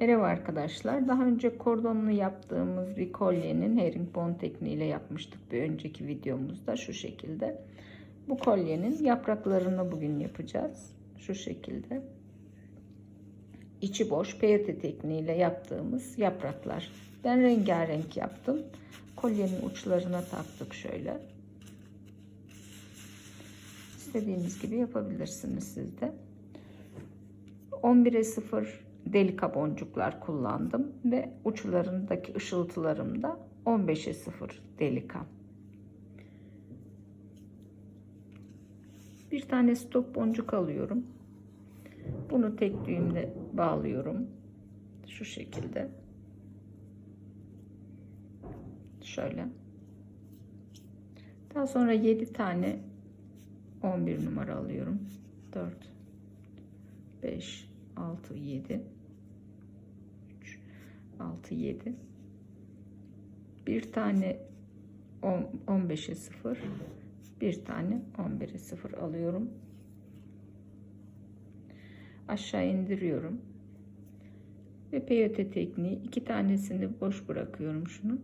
Merhaba arkadaşlar. Daha önce kordonlu yaptığımız bir kolyenin herringbone tekniğiyle yapmıştık bir önceki videomuzda şu şekilde. Bu kolyenin yapraklarını bugün yapacağız. Şu şekilde. İçi boş peyote tekniğiyle yaptığımız yapraklar. Ben rengarenk yaptım. Kolyenin uçlarına taktık şöyle. İstediğiniz gibi yapabilirsiniz siz de. 11'e 0 delika boncuklar kullandım ve uçlarındaki ışıltılarım da 15'e 0 delika. Bir tane stop boncuk alıyorum. Bunu tek düğümle bağlıyorum. Şu şekilde. Şöyle. Daha sonra 7 tane 11 numara alıyorum. 4 5 6 7 3 6 7 bir tane 15'e 0 bir tane 11'e 0 alıyorum. Aşağı indiriyorum. Ve peyote tekniği iki tanesini boş bırakıyorum şunu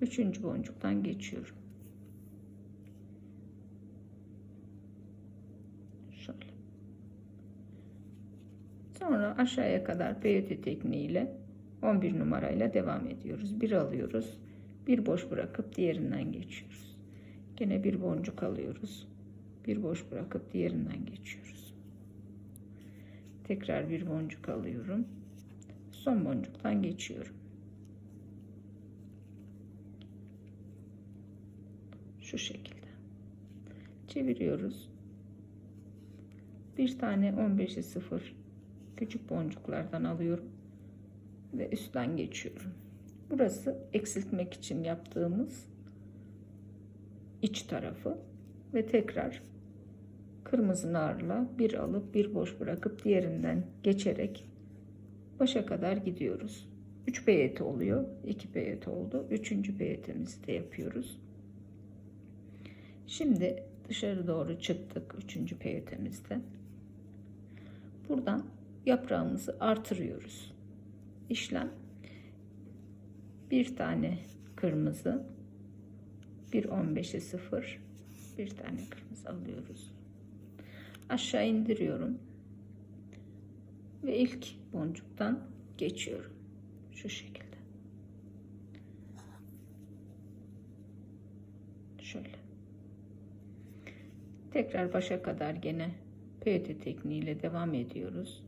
üçüncü boncuktan geçiyorum. Şöyle. Sonra aşağıya kadar peyote tekniğiyle 11 numarayla devam ediyoruz. Bir alıyoruz. Bir boş bırakıp diğerinden geçiyoruz. Gene bir boncuk alıyoruz. Bir boş bırakıp diğerinden geçiyoruz. Tekrar bir boncuk alıyorum. Son boncuktan geçiyorum. Şu şekilde. Çeviriyoruz. Bir tane 15'e 0 küçük boncuklardan alıyorum ve üstten geçiyorum. Burası eksiltmek için yaptığımız iç tarafı ve tekrar kırmızı narla bir alıp bir boş bırakıp diğerinden geçerek başa kadar gidiyoruz. 3 peyeti oluyor. 2 peyet oldu. 3. peyetimizi de yapıyoruz. Şimdi dışarı doğru çıktık 3. peyetemizde. Buradan yaprağımızı artırıyoruz. İşlem bir tane kırmızı bir 15'e 0 bir tane kırmızı alıyoruz. Aşağı indiriyorum. Ve ilk boncuktan geçiyorum. Şu şekilde. Şöyle. Tekrar başa kadar gene peyote tekniğiyle devam ediyoruz.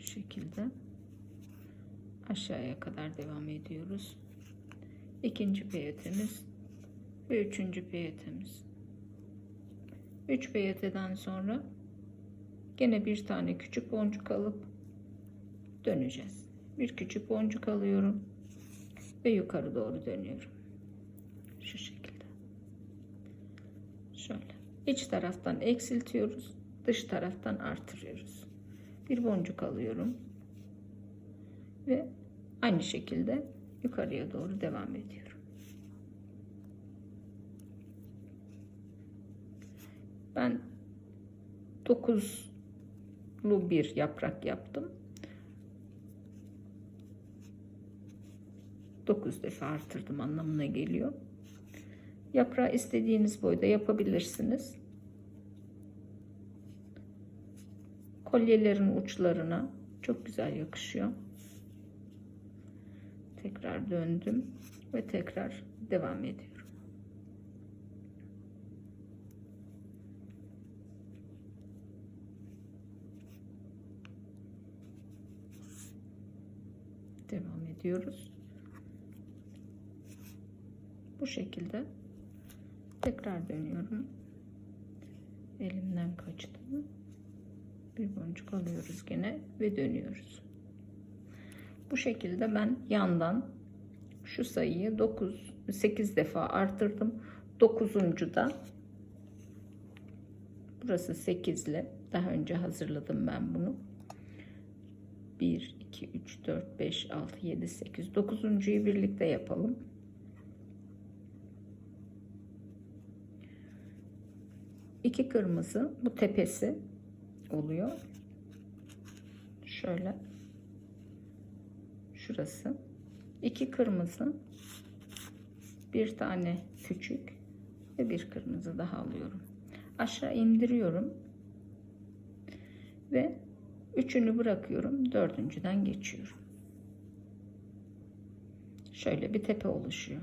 Şekilde aşağıya kadar devam ediyoruz. İkinci peyetemiz ve üçüncü peyetemiz. Üç peyeteden sonra gene bir tane küçük boncuk alıp döneceğiz. Bir küçük boncuk alıyorum ve yukarı doğru dönüyorum. Şu şekilde. Şöyle. İç taraftan eksiltiyoruz. Dış taraftan artırıyoruz bir boncuk alıyorum ve aynı şekilde yukarıya doğru devam ediyorum. Ben 9'lu bir yaprak yaptım. 9 defa artırdım anlamına geliyor. Yaprağı istediğiniz boyda yapabilirsiniz. Kolyelerin uçlarına çok güzel yakışıyor. Tekrar döndüm ve tekrar devam ediyorum. Devam ediyoruz. Bu şekilde tekrar dönüyorum. Elimden kaçtı bir boncuk alıyoruz gene ve dönüyoruz. Bu şekilde ben yandan şu sayıyı 9 8 defa arttırdım. 9. da burası 8 ile daha önce hazırladım ben bunu. 1 2 3 4 5 6 7 8 9.'yu birlikte yapalım. iki kırmızı bu tepesi oluyor. Şöyle. Şurası. iki kırmızı. Bir tane küçük ve bir kırmızı daha alıyorum. Aşağı indiriyorum. Ve üçünü bırakıyorum. Dördüncüden geçiyorum. Şöyle bir tepe oluşuyor.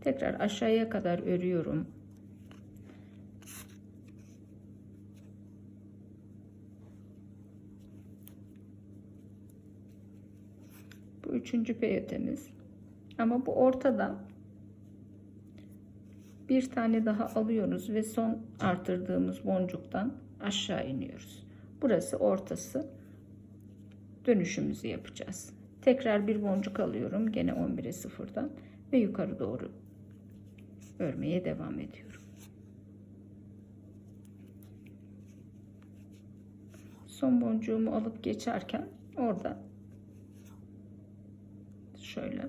Tekrar aşağıya kadar örüyorum. Üçüncü peyotemiz. Ama bu ortada bir tane daha alıyoruz ve son artırdığımız boncuktan aşağı iniyoruz. Burası ortası. Dönüşümüzü yapacağız. Tekrar bir boncuk alıyorum. Gene 11'e sıfırdan ve yukarı doğru örmeye devam ediyorum. Son boncuğumu alıp geçerken orada şöyle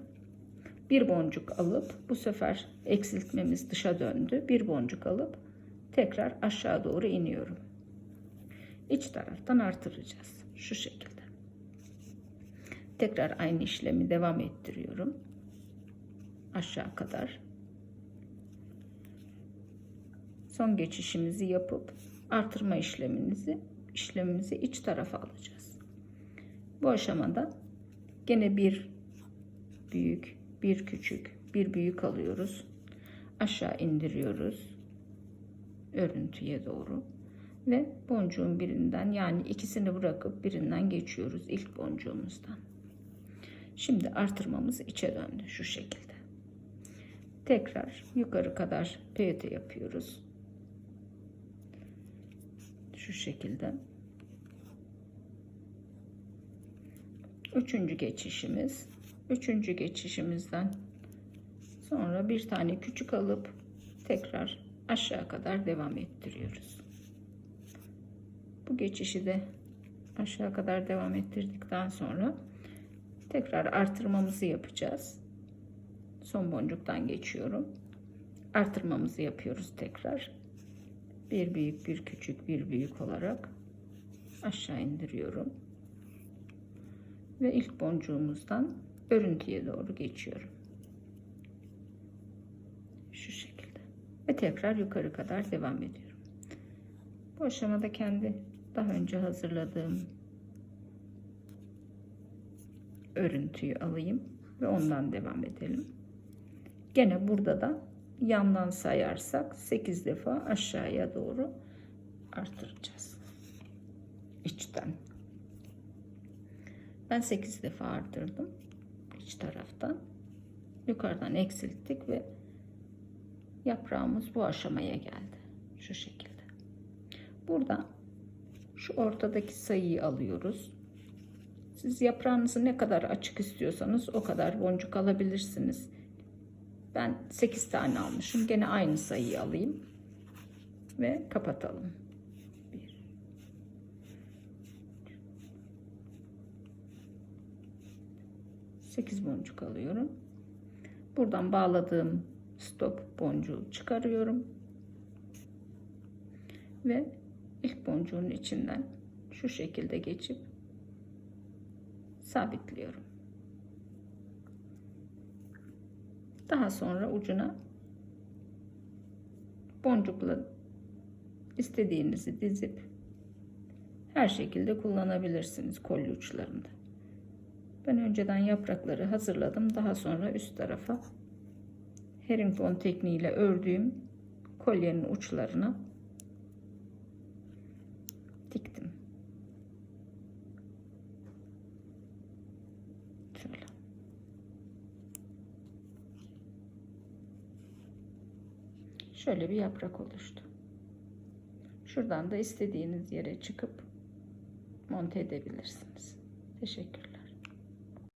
bir boncuk alıp bu sefer eksiltmemiz dışa döndü. Bir boncuk alıp tekrar aşağı doğru iniyorum. İç taraftan artıracağız. Şu şekilde. Tekrar aynı işlemi devam ettiriyorum. Aşağı kadar. Son geçişimizi yapıp artırma işlemimizi işlemimizi iç tarafa alacağız. Bu aşamada gene bir büyük, bir küçük, bir büyük alıyoruz. Aşağı indiriyoruz. Örüntüye doğru. Ve boncuğun birinden yani ikisini bırakıp birinden geçiyoruz ilk boncuğumuzdan. Şimdi artırmamız içe döndü şu şekilde. Tekrar yukarı kadar peyete yapıyoruz. Şu şekilde. Üçüncü geçişimiz. Üçüncü geçişimizden sonra bir tane küçük alıp tekrar aşağı kadar devam ettiriyoruz. Bu geçişi de aşağı kadar devam ettirdikten sonra tekrar artırmamızı yapacağız. Son boncuktan geçiyorum. Artırmamızı yapıyoruz tekrar. Bir büyük, bir küçük, bir büyük olarak aşağı indiriyorum. Ve ilk boncuğumuzdan örüntüye doğru geçiyorum. Şu şekilde. Ve tekrar yukarı kadar devam ediyorum. Bu aşamada kendi daha önce hazırladığım örüntüyü alayım ve ondan devam edelim. Gene burada da yandan sayarsak 8 defa aşağıya doğru artıracağız. İçten. Ben 8 defa arttırdım. İç taraftan. Yukarıdan eksilttik ve yaprağımız bu aşamaya geldi. Şu şekilde. Burada şu ortadaki sayıyı alıyoruz. Siz yaprağınızı ne kadar açık istiyorsanız o kadar boncuk alabilirsiniz. Ben 8 tane almışım. Gene aynı sayıyı alayım. Ve kapatalım. 8 boncuk alıyorum. Buradan bağladığım stop boncuğu çıkarıyorum. Ve ilk boncuğun içinden şu şekilde geçip sabitliyorum. Daha sonra ucuna boncukla istediğinizi dizip her şekilde kullanabilirsiniz kolye uçlarında. Ben önceden yaprakları hazırladım. Daha sonra üst tarafa herringbone tekniğiyle ördüğüm kolyenin uçlarına diktim. Şöyle. Şöyle bir yaprak oluştu. Şuradan da istediğiniz yere çıkıp monte edebilirsiniz. Teşekkürler.